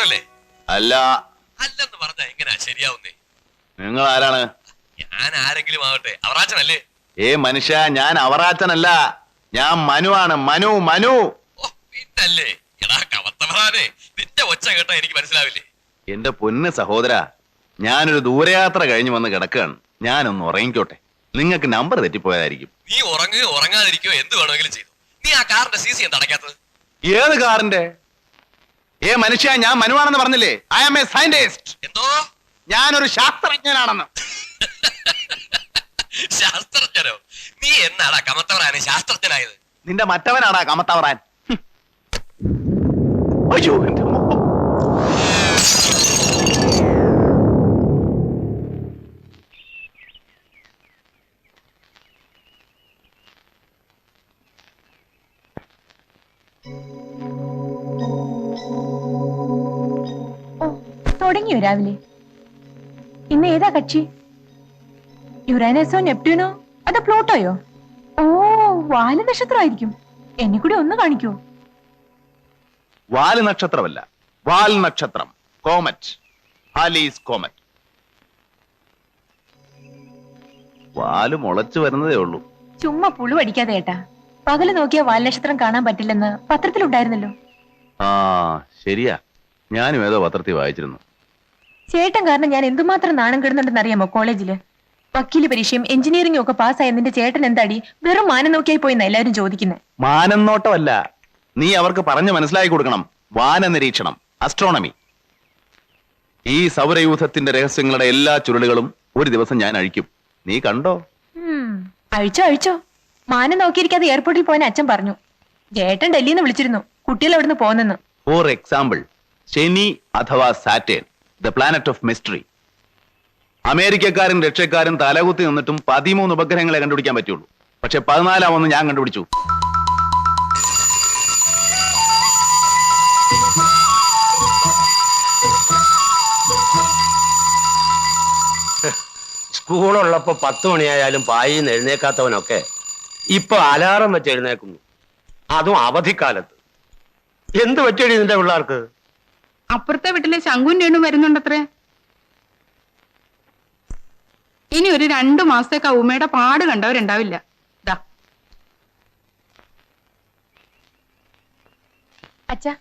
അവറാച്ചനല്ലേ അല്ല. അല്ലെന്ന് പറഞ്ഞാ എങ്ങനെയാ ശരിയാവുന്നേ. നിങ്ങൾ ആരാണ്? ഞാൻ ആരെങ്കിലും ആവട്ടെ. അവറാച്ചനല്ലേ? ഏ മനുഷ്യ ഞാൻ അവറാച്ചനല്ല. ഞാൻ മനു ആണ് മനു. മനു പിന്നല്ലേ. എടാ നിന്റെ ഒച്ച കേട്ടാ എനിക്ക് മനസ്സിലാവില്ലേ? എന്റെ പൊന്ന് സഹോദര ഞാനൊരു ദൂരയാത്ര കഴിഞ്ഞു വന്ന് കിടക്കുകയാണ്. ഞാനൊന്ന് ഉറങ്ങിക്കോട്ടെ. നിങ്ങൾക്ക് നമ്പർ തെറ്റിപ്പോയതായിരിക്കും. നീ ഉറങ്ങുകയോ ഉറങ്ങാതിരിക്കോ എന്ത് വേണമെങ്കിലും ചെയ്തു. നീ ആ കാറിന്റെ സി സി എന്താ അടയ്ക്കാത്തത്? ഏത് കാറിന്റെ? ഏ മനുഷ്യ ഞാൻ മനുവാണെന്ന് പറഞ്ഞില്ലേ? ഐ ആം എ സയന്റിസ്റ്റ് എന്തോ? ഞാനൊരു ശാസ്ത്രജ്ഞനാണെന്ന്. ശാസ്ത്രജ്ഞനോ? നീ എന്നാടാ കമത്തവറാൻ ശാസ്ത്രജ്ഞനായത്? നിന്റെ മറ്റവനാടാ കമത്തവറാൻ. അയ്യോ അയ്യോ രാവിലെ. ഇന്ന് ഏതാ കക്ഷി? യുറാനസോ നെപ്റ്റ്യൂനോ അതോ പ്ലോട്ടോയോ? ഓ വാൽ നക്ഷത്രമായിരിക്കും. എന്നെ കൂടി ഒന്ന് കാണിക്കോ. വാൽ നക്ഷത്രമല്ല വാൽ നക്ഷത്രം കോമറ്റ്. Halley's comet. വാൽ മുളച്ചു വരുന്നതേ ഉള്ളൂ. ചുമ്മാ പുളു അടിക്കാതെ ഏട്ടാ. പകൽ നോക്കിയ വാൽ നക്ഷത്രം കാണാൻ പറ്റില്ലെന്ന് പത്രത്തിലുണ്ടായിരുന്നല്ലോ. ആ ശരിയാ. ഞാനും ഏതോ പത്രത്തിൽ വായിച്ചിരുന്നു. ചേട്ടൻ കാരണം ഞാൻ എന്തുമാത്രം നാണം കിടുന്നുണ്ടെന്ന് അറിയാമോ കോളേജിൽ? വക്കീൽ പരീക്ഷയും എഞ്ചിനീയറിംഗും ഒക്കെ പാസ്സായ നിന്റെ ചേട്ടൻ എന്താടി? വെറും മാനം നോക്കിയായി പോയിന്ന എല്ലാവരും ചോദിക്കുന്നത് മാനം നോട്ടമല്ല നീ അവർക്ക് പറഞ്ഞു മനസ്സിലാക്കി കൊടുക്കണം. വാന നിരീക്ഷണം അസ്ട്രോണമി ഈ സൗരയൂഥത്തിന്റെ രഹസ്യങ്ങളുടെ എല്ലാ ചുരുളുകളും ഒരു ദിവസം ഞാൻ അഴിക്കും. നീ കണ്ടോ? അഴിച്ചോ അഴിച്ചോ. മാനം നോക്കിയിരിക്കാതെ എയർപോർട്ടിൽ പോയെന്ന് അച്ഛൻ പറഞ്ഞു. ചേട്ടൻ ഡൽഹിന്ന് വിളിച്ചിരുന്നു. കുട്ടികൾ അവിടുന്ന് പോന്നെന്ന്. ഫോർ എക്സാമ്പിൾ ശനി അഥവാ Saturn. The planet of mystery. അമേരിക്കക്കാരും രക്ഷക്കാരും തലകുത്തി നിന്നിട്ടും പതിമൂന്ന് ഉപഗ്രഹങ്ങളെ കണ്ടുപിടിക്കാൻ പറ്റുള്ളൂ. പക്ഷെ പതിനാലാമൊന്ന് ഞാൻ കണ്ടുപിടിച്ചു. സ്കൂളുള്ളപ്പോ പത്ത് മണിയായാലും പായി എഴുന്നേക്കാത്തവനൊക്കെ ഇപ്പൊ അലാറം വെച്ച് എഴുന്നേക്കുന്നു. അതും അവധിക്കാലത്ത്. എന്ത് പറ്റി നിന്റെ പിള്ളേർക്ക്? അപ്പുറത്തെ വീട്ടിലെ ശങ്കുൻ രേണു വരുന്നുണ്ടത്രേ. ഇനി ഒരു രണ്ടു മാസത്തേക്ക് ആ ഉമ്മയുടെ പാട് കണ്ടവരുണ്ടാവില്ല. ദാ. അച്ഛാ.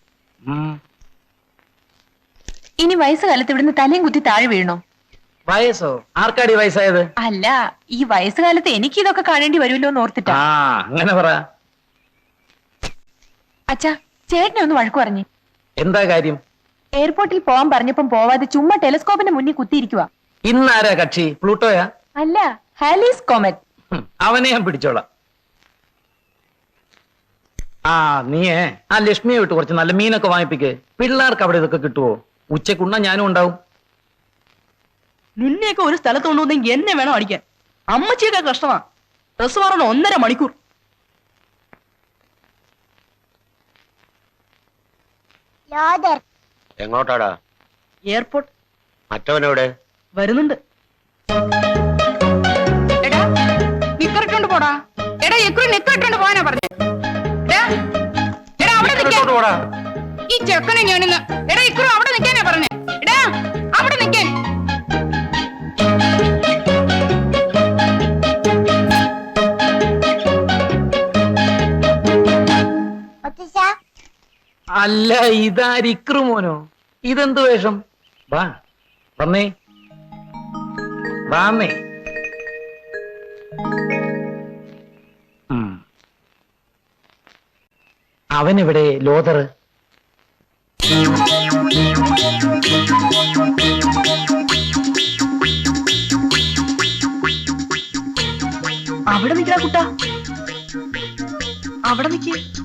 ഇനി വയസ്സുകാലത്ത് ഇവിടുന്ന് തലയും കുത്തി താഴെ വീണോ വയസ്സോ? ആർക്കാടി വയസ്സായത്? അല്ല ഈ വയസ്സുകാലത്ത് എനിക്ക് ഇതൊക്കെ കാണേണ്ടി വരുമല്ലോ എന്ന് ഓർത്തിട്ടാ. ആ അങ്ങനെ പറ. അച്ഛാ ചേട്ടനെ ഒന്ന് വഴക്കു പറഞ്ഞു. എന്താ കാര്യം? എയർപോർട്ടിൽ പോവാൻ പറഞ്ഞപ്പം പോവാതെ ചുമ്മാ ടെലിസ്കോപ്പിന്റെ മുന്നിൽ കുത്തിയിരിക്കുക ഇന്നാരാ കക്ഷി? പ്ലൂട്ടോയാ? അല്ല ഹാലീസ് കോമറ്റ്. അവനെ ഞാൻ പിടിച്ചോളാം. ആ നീയേ ആ ലക്ഷ്മിയെ വിട്ട് കുറച്ച് നല്ല മീനൊക്കെ വാങ്ങിപ്പിക്ക്. പിള്ളേർക്ക് അവിടെ ഇതൊക്കെ കിട്ടുവോ? ഉച്ചക്കുണ്ണ ഞാനും ഉണ്ടാവും. നിന്നെയൊക്കെ ഒരു സ്ഥലത്ത് കൊണ്ടുവന്നെങ്കിൽ എന്നെ വേണം അടിക്കാൻ. അമ്മച്ചിയൊക്കെ കഷ്ടമാ. ഡ്രസ് മാറണം ഒന്നര മണിക്കൂർ. എങ്ങോട്ടാടാ? എയർപോർട്ട്. മറ്റവനെവിടെ? വരുന്നുണ്ട്. എടാ നിക്കറിട്ടോണ്ട് പോടാ. എടാ എക്കുറി നിക്കറിട്ടോണ്ട് പോകാനാ പറഞ്ഞു. എടാ എടാ അവിടെ നിൽക്കാൻ ഈ ചെക്കനെ ഞാനിന്ന് എടാ ഇക്കുറി അവിടെ നിൽക്കാനാ പറഞ്ഞേ. അല്ല ഇതാരിക്രു മോനോ. ഇതെന്ത് വേഷം? വാ വന്നേ. വാന്നേ. അവൻ അവനെവിടെ ലോതർ? അവിടെ നിൽക്കണ കുട്ട. അവിടെ നിൽക്കേ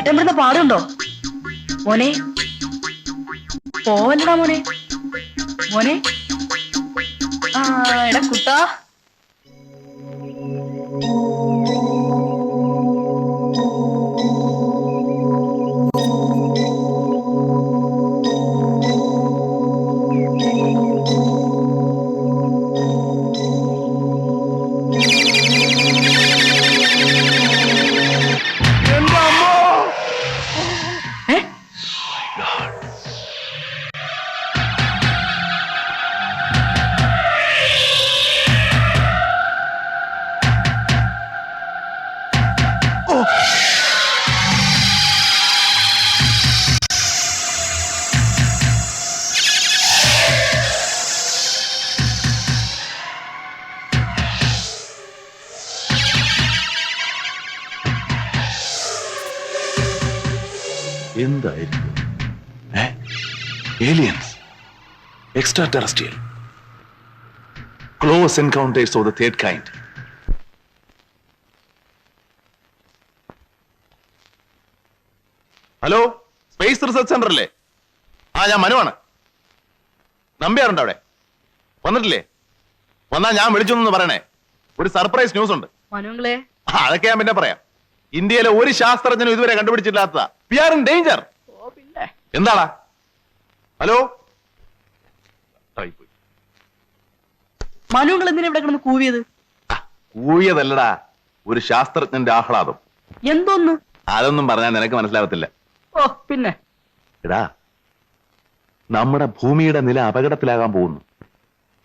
ചേട്ടൻ ഇവിടുന്ന് പാടുണ്ടോ? മോനെ. പോവല്ലടാ മോനെ. മോനെ. ആ എടാ കുട്ടാ. എന്തായിരിക്കും? Aliens extraterrestrial close encounters of the third kind hello space research centre അല്ലേ? ആ ഞാൻ മനുവാണ്. നമ്പ്യാറുണ്ട് അവിടെ? വന്നിട്ടില്ലേ? വന്നാ ഞാൻ വിളിച്ചു എന്ന് പറയണേ. ഒരു സർപ്രൈസ് ന്യൂസ് ഉണ്ട് മനുങ്ങളെ അതൊക്കെ ഞാൻ പിന്നെ പറയാം. ഇന്ത്യയിലെ ഒരു ശാസ്ത്രജ്ഞനും ഇതുവരെ കണ്ടുപിടിച്ചിട്ടില്ലാത്ത വി ആർ ഇൻ ഡേഞ്ചർ എന്താടാ? ഹലോ. മനുങ്ങൾ എന്തിനാ ഇവിടെ കിടന്ന് കൂവിയത്? കൂവിയതല്ലടാ ഒരു ശാസ്ത്രജ്ഞന്റെ ആഹ്ലാദം. എന്തോന്ന്? അതൊന്നും പറഞ്ഞാൽ നിനക്ക് മനസ്സിലാവത്തില്ല. ഓ പിന്നെ. എടാ നമ്മുടെ ഭൂമിയുടെ നില അപകടത്തിലാകാൻ പോകുന്നു.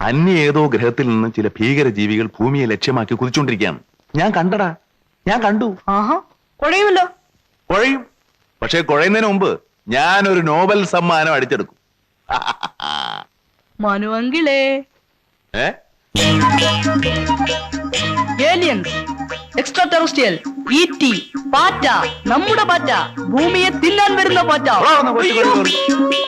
അന്യ ഏതോ ഗ്രഹത്തിൽ നിന്ന് ചില ഭീകര ജീവികൾ ഭൂമിയെ ലക്ഷ്യമാക്കി കുതിച്ചുകൊണ്ടിരിക്കുകയാണ്. ഞാൻ കണ്ടടാ ഞാൻ കണ്ടു. ആഹാ കുഴയുമല്ലോ. കുഴയും. പക്ഷെ കുഴയുന്നതിന് മുമ്പ് ഞാൻ ഒരു നോബൽ സമ്മാനം അടിച്ചെടുക്കും. മനുവങ്കിളേ. ഏ? ഏലിയൻസ് എക്സ്ട്രാ ടെറസ്ട്രിയൽ ഈറ്റി പാറ്റ നമ്മുടെ പാറ്റ ഭൂമിയെ തിന്നാൻ വരുന്ന പാറ്റ. ആ, ഒന്ന് കൊച്ചു അയ്യോ. കൊച്ചു.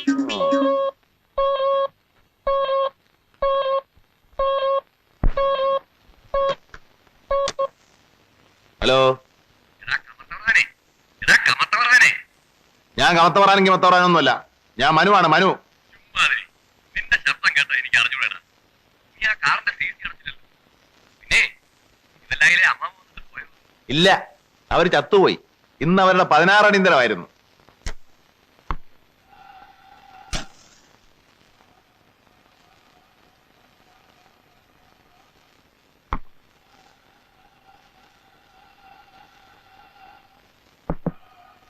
ഹലോ. എടാ ഞാൻ കമത്ത പറയാനെങ്കിൽ മത്ത പറയാനൊന്നുമല്ല. ഞാൻ മനുവാണ് മനു. നിന്റെ ശബ്ദം കേട്ടാ എനിക്ക് അറിഞ്ഞൂടാ നീ ആ കാറിന്റെ സീറ്റ് അടച്ചില്ലല്ലോ. പിന്നെ അമ്മ പോയോ? ഇല്ല. അവർ ചത്തുപോയി. ഇന്ന് അവരുടെ പതിനാറടിന്തരമായിരുന്നു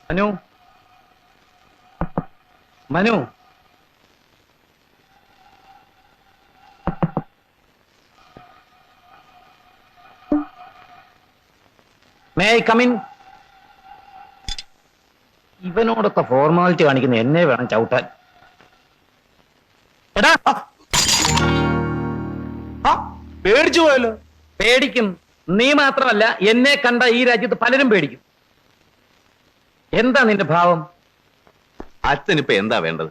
Manu? Manu. May I come in ഇവനോടൊക്കെ formality കാണിക്കുന്ന. എന്നെ വേണം ചവിട്ടാൻ. എടാ. പേടിച്ചു പോയല്ലോ. പേടിക്കും. നീ മാത്രമല്ല എന്നെ കണ്ട ഈ രാജ്യത്ത് പലരും പേടിക്കും. എന്താ നിന്റെ ഭാവം? അച്ഛൻ ഇപ്പൊ എന്താ വേണ്ടത്?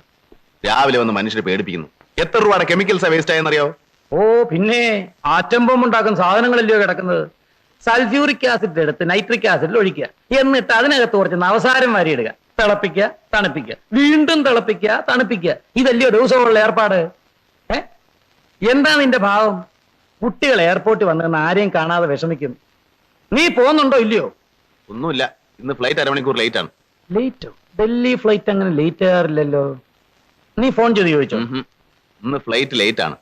രാവിലെ വന്ന് മനുഷ്യരെ പേടിപ്പിക്കുന്നു. എത്ര രൂപയുടെ കെമിക്കൽസാ വേസ്റ്റ് ആയെന്നറിയോ ഓ പിന്നെ ആറ്റം ബോംബ് ഉണ്ടാക്കുന്ന സാധനങ്ങളല്ലയോ കിടക്കുന്നത്? സൾഫ്യൂറിക് ആസിഡ് എടുത്ത് നൈട്രിക് ആസിഡിൽ ഒഴിക്കുക. എന്നിട്ട് അതിനകത്ത് കുറച്ച് നവസാരം വാരിയിടുക. തിളപ്പിക്കുക തണുപ്പിക്കുക. വീണ്ടും തിളപ്പിക്കുക തണുപ്പിക്കുക. ഇതല്ലയോ ദിവസമുള്ള ഏർപ്പാട്? ഏ? എന്താ നിന്റെ ഭാവം? കുട്ടികൾ എയർപോർട്ടിൽ വന്ന് ആരെയും കാണാതെ വിഷമിക്കുന്നു നീ പോകുന്നുണ്ടോ ഇല്ലയോ? ഒന്നുമില്ല. ഇന്ന് ഫ്ലൈറ്റ് അരമണിക്കൂർ ലേറ്റ് ആണ്. ലേറ്റോ ഡൽഹി ഫ്ലൈറ്റ് അങ്ങനെ ലേറ്റ് ആകാറില്ലല്ലോ. നീ ഫോൺ ചെയ്ത് ചോദിച്ചോ? ഇന്ന് ഫ്ലൈറ്റ് ലേറ്റ് ആണ്.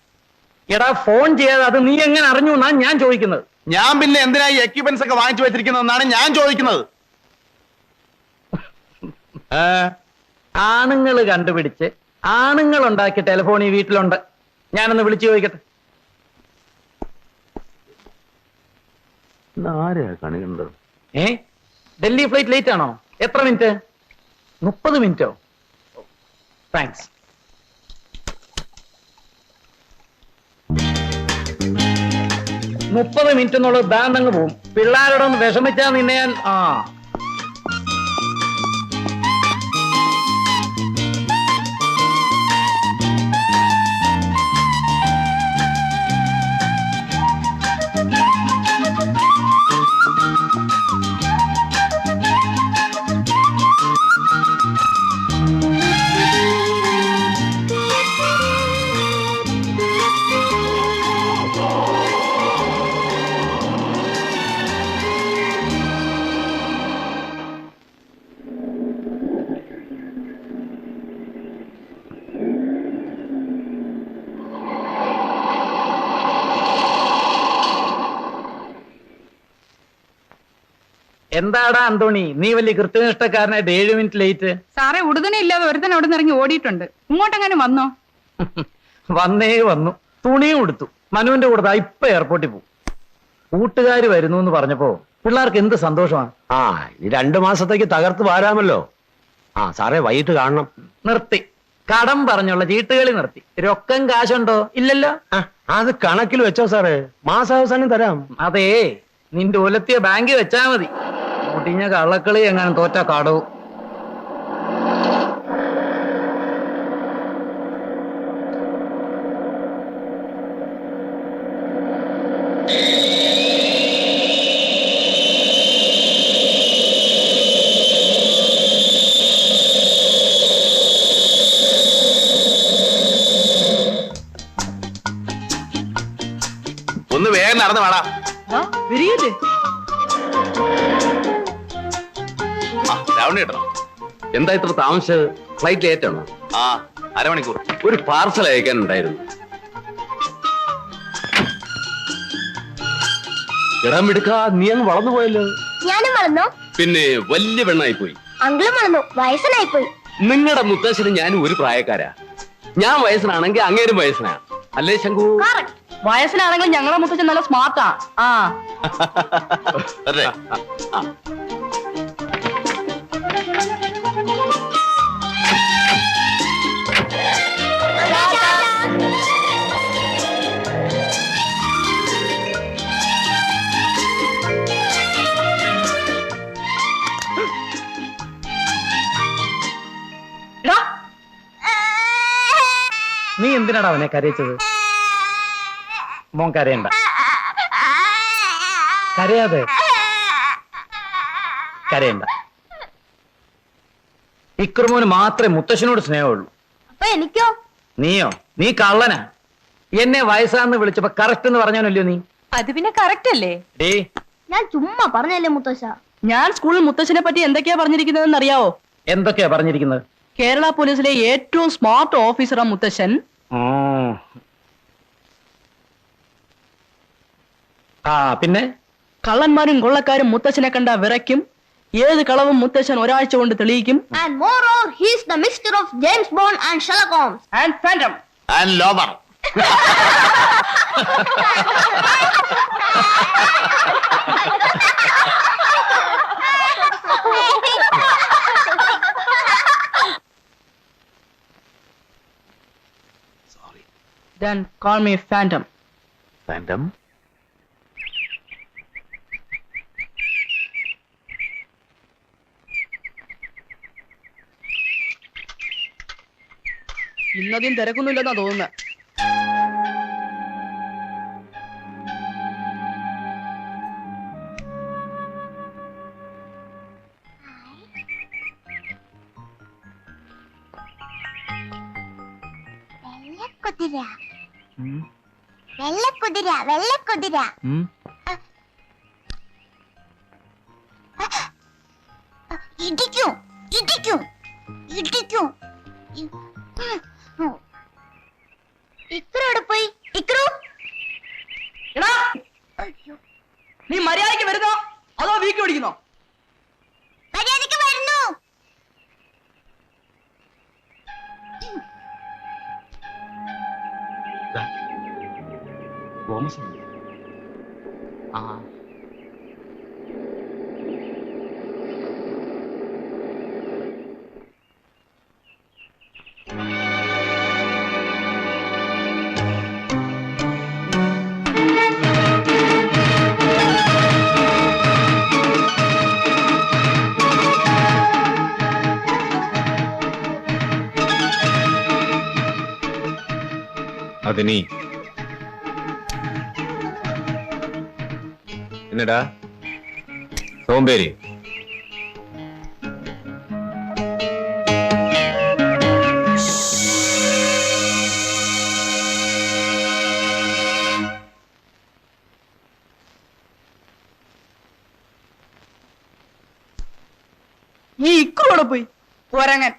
എടാ ഫോൺ ചെയ്യാതെ അത് നീ എങ്ങനെ അറിഞ്ഞു എന്നാ ഞാൻ ചോദിക്കുന്നത്? ഞാൻ പിന്നെ എന്തിനാ ഈ എക്യുപ്മെന്റ്സ് ഒക്കെ വാങ്ങിച്ചു വെച്ചിരിക്കുന്നതെന്നാണ് ഞാൻ ചോദിക്കുന്നത്? ആണുങ്ങൾ കണ്ടുപിടിച്ച് ആണുങ്ങൾ ഉണ്ടാക്കി ടെലിഫോൺ ഈ വീട്ടിലുണ്ട്. ഞാനൊന്ന് വിളിച്ചു ചോദിക്കട്ടെ. ആരെയാ കണി കണ്ടത് ഏ? ഡൽഹി ഫ്ലൈറ്റ് ലേറ്റ് ആണോ? എത്ര മിനിറ്റ് മുപ്പത് മിനിറ്റോ? താങ്ക്സ് മുപ്പത് മിനിറ്റ് എന്നുള്ളത് ദാണ്ടങ്ങ് പോവും. പിള്ളേരോടൊന്ന് വിഷമിച്ചാൽ നിന്നെ ഞാൻ ആ. എന്താടാ അന്തോണി? നീ വലിയ കൃത്യനിഷ്ഠക്കാരനായിട്ട് ഏഴ് മിനിറ്റ് ലേറ്റ് സാറേ ഉടനെ ഇല്ലാതെ ഒരുത്തൻ അവിടെ നിന്ന് ഇറങ്ങി ഓടിയിട്ടുണ്ട്. ഇങ്ങോട്ടെങ്ങാനും വന്നോ? വന്നേ വന്നു. തുണിയും കൊടുത്തു മനുവിന്റെ കൂടെ ഇപ്പൊ എയർപോർട്ടിൽ പോകും കൂട്ടുകാർ വരുന്നു എന്ന് പറഞ്ഞപ്പോ പിള്ളേർക്ക് എന്ത് സന്തോഷമാണ്? ആ ഇനി രണ്ടു മാസത്തേക്ക് തകർത്ത് വാരാമല്ലോ. ആ സാറേ വൈകിട്ട് കാണണം. നിർത്തി. കടം പറഞ്ഞുള്ള ചീട്ടുകളി നിർത്തി. രൊക്കം കാശുണ്ടോ? ഇല്ലല്ലോ. ആ, അത് കണക്കിൽ വെച്ചോ സാറേ. മാസാവസാനം തരാം. അതേ നിന്റെ ഒലത്തിയ ബാങ്കിൽ വെച്ചാ മതി. മുടിഞ്ഞ കള്ളക്കളി എങ്ങനെ തോറ്റ കാടു. ഒന്ന് വേഗം നടന്നു വേണം ആ കിട്ടണം എന്താ ഇത്ര താമസിച്ചത്? ഫ്ലൈറ്റ് ലേറ്റ് ആണോ? ആ അരമണിക്കൂർ. ഒരു പാർസൽ അയക്കാനുണ്ടായിരുന്നു. ഇടം എടുക്ക നീ അങ്ങ് വളർന്നു പോയല്ലോ. ഞാനും വളർന്നു. പിന്നെ വലിയ പെണ്ണായി പോയി അങ്കിളും വളർന്നു. വയസ്സനായി പോയി നിങ്ങളുടെ മുത്തശ്ശന് ഞാനും ഒരു പ്രായക്കാരാ. ഞാൻ വയസ്സനാണെങ്കിൽ അങ്ങേരും വയസ്സനാ. അല്ലേ ശങ്കു വയസ്സിലാണെങ്കിലും ഞങ്ങളുടെ മുത്തച്ഛൻ നല്ല സ്മാർട്ടാ ആ. അതെ. നീ എന്തിനാടാ അവനെ കരയിച്ചത്? മോൻ കരയണ്ട. കരയാതെ. കരയണ്ട. ഇക്രമോന് മാത്രമേ മുത്തശ്ശനോട് സ്നേഹമുള്ളൂ. അപ്പൊ എനിക്കോ? നീയോ? നീ കള്ളനാ. എന്നെ വയസ്സാന്ന് വിളിച്ചപ്പോ കറക്റ്റ് എന്ന് പറഞ്ഞാനല്ലോ നീ? അത് പിന്നെ കറക്റ്റ് അല്ലേ? ഡേ ഞാൻ ചുമ്മാ പറഞ്ഞല്ലേ മുത്തശ്ശ? ഞാൻ സ്കൂളിൽ മുത്തശ്ശനെ പറ്റി എന്തൊക്കെയാ പറഞ്ഞിരിക്കുന്നതെന്ന് അറിയാവോ എന്തൊക്കെയാ പറഞ്ഞിരിക്കുന്നത്? കേരള പോലീസിലെ ഏറ്റവും സ്മാർട്ട് ഓഫീസറാ മുത്തശ്ശൻ. ആ. ആ പിന്നെ? കള്ളന്മാരും കൊള്ളക്കാരും മുത്തശ്ശനെ കണ്ട വിറയ്ക്കും. ഏത് കളവും മുത്തച്ഛൻ ഒരാഴ്ച കൊണ്ട് തെളിയിക്കും and more or he's the mister of James Bond and Sherlock Holmes and Phantom and ലോബർ then call me Phantom Phantom ഇന്നധികം തിരക്കൊന്നുമില്ലെന്നാ തോന്നുന്നത് വെള്ളക്കുതിര. വെള്ളക്കുതിര വെള്ളക്കുതിര. അത് നീ എന്നടാ സോമ്പേരി ഈ ഇക്രോടെ പോയി പോരങ്ങൻ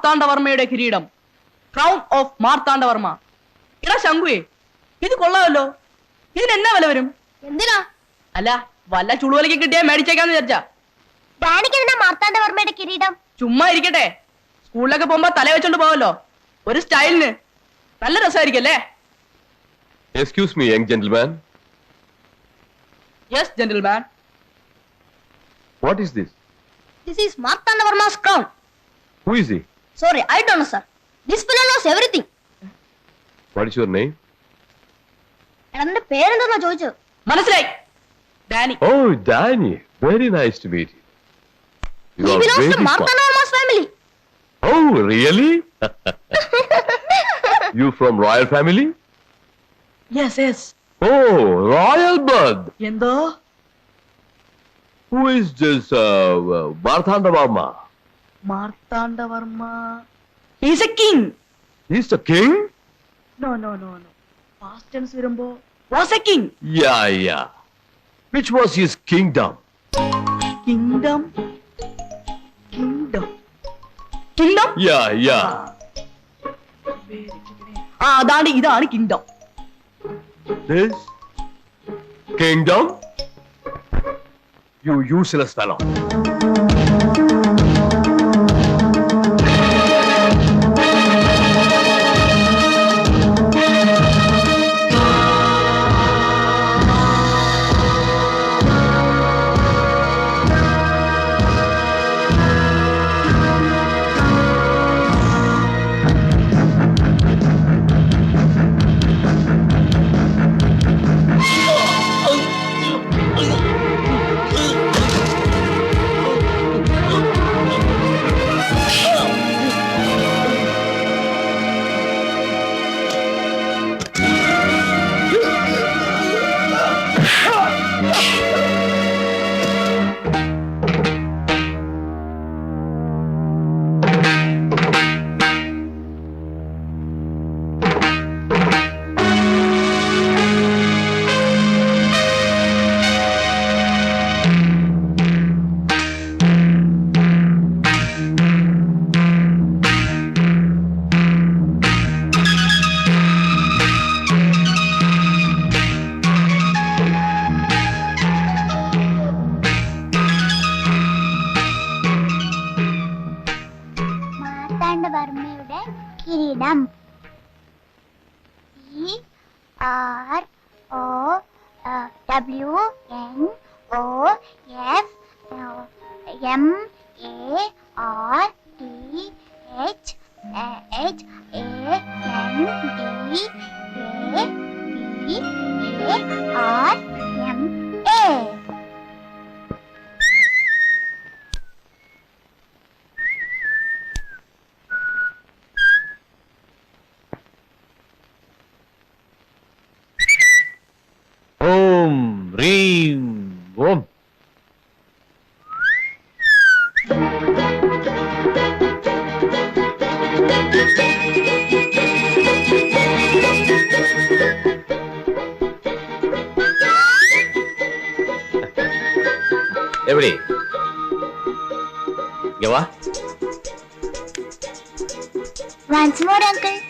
മാർത്താണ്ഡവർമ്മയുടെ കിരീടം. Crown of Marthandavarma. എടാ ശങ്കുവേ ഇത് കൊള്ളാമല്ലോ. ഇതിന് എന്നാ വില വരും? എന്തിനാ? അല്ല വല്ല ചുളുവലിക്ക് കിട്ടിയാ മേടിച്ചേക്കാന്ന് വിചാരിച്ചാ. ഡാനിക്ക് എന്തിനാ മാർത്താണ്ഡവർമ്മയുടെ കിരീടം? ചുമ്മാ ഇരിക്കട്ടെ. സ്കൂളിലൊക്കെ പോകുമ്പോ തല വെച്ചോണ്ട് പോവല്ലോ. ഒരു സ്റ്റൈലിന്. നല്ല രസമായിരിക്കും അല്ലേ excuse me young gentleman yes gentleman what is this this is Marthandavarma's crown who is he sorry I don't know sir this fellow knows everything what is your name എടാ നിന്റെ പേരെന്താ ചോദിച്ചു മനസ്സിലായി Danny oh Danny Very nice to meet you. You He are belongs very to Martha smart. Norma's family. Oh, really? you from royal family? Yes yes Oh, royal blood. എന്തോ Who is this uh, uh, Marthanda Varma? Marthandavarma is a king He's the king? No no no no past tense വരുമ്പോ was a king Yeah, yeah. Which was his kingdom? Kingdom kingdom kingdom Yeah, yeah. ആ അതാണ് ഇതാണ് kingdom This kingdom? You useless fellow.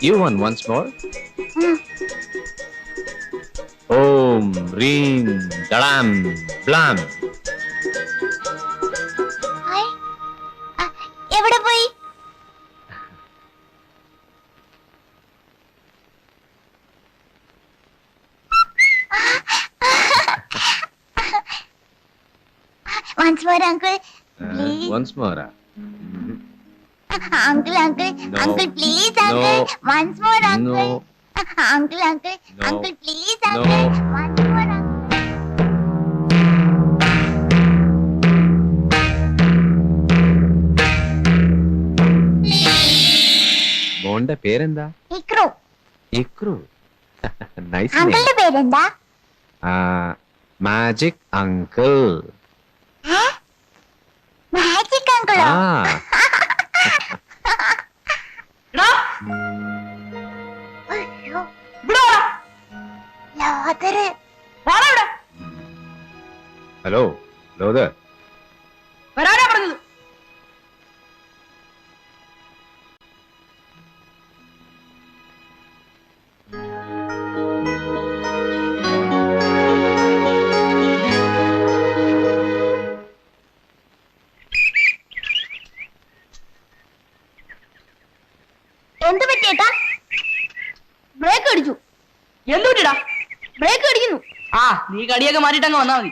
more, uncle. You one once more Mm. Om Reem ദളാം ബ്ലാം hi. ആ, എവിടെ പോയി Once more, uncle. Please. Once മോറാ Uncle, uncle, No. uncle, please, No. uncle. Once more, uncle. No Uncle, uncle, No. uncle, please, No. uncle. Once more, uncle. മോന്റെ പേരെന്താ Ikru Ikru nice അങ്കിളുടെ പേരെന്താ magic uncle magic അങ്കിളോ Lothar hello Lother. വരാനാ പറഞ്ഞത്. അടിക്കുന്നു കടിയൊക്കെ മാറ്റിട്ടങ്ങ് വന്നാ മതി.